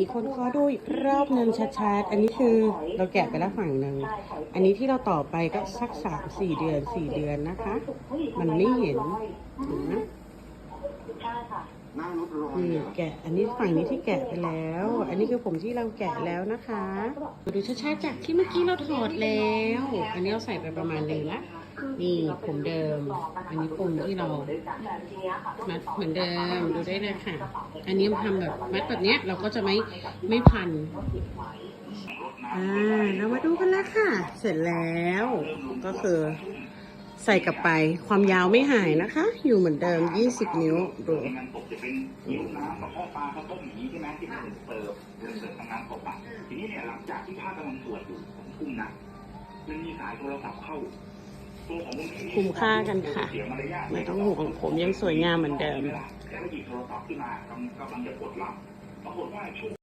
มีคนขอดูอีกรอบหนึ่งชัดๆ อันนี้คือเราแกะไปแล้วฝั่งหนึ่ง อันนี้ที่เราต่อไปก็สักสามสี่เดือนสี่เดือนนะคะ มันไม่เห็นนะนี่แกะ อันนี้ฝั่งนี้ที่แกะไปแล้ว อันนี้คือผมที่เราแกะแล้วนะคะ ดูชัดๆจากที่เมื่อกี้เราถอดแล้ว อันนี้เราใส่ไปประมาณหนึ่งละ นี่ผมเดิม อันนี้ปุ่มที่เรามัดเหมือนเดิมดูได้เลยค่ะ อันนี้ทำแบบมัดแบบเนี้ยเราก็จะไม่ไม่พันอ่าเรามาดูกันแล้วค่ะ เสร็จแล้วก็คือใส่กลับไปความยาวไม่หายนะคะ อยู่เหมือนเดิม 20 นิ้วดูงานศพจะเป็นนิ้วน้ำกับพ่อปลาเขาต้องมีใช่ไหมที่เป็นเสิร์ฟเดินเสิร์ฟทำงานศพอะทีนี้เนี่ยหลังจากที่ผ้ากำลังสวดอยู่ผมทุ่มนะมันมีสายโทรศัพท์เข้า คุ้มค่ากันค่ะไม่ต้องห่วงผมยังสวยงามเหมือนเดิม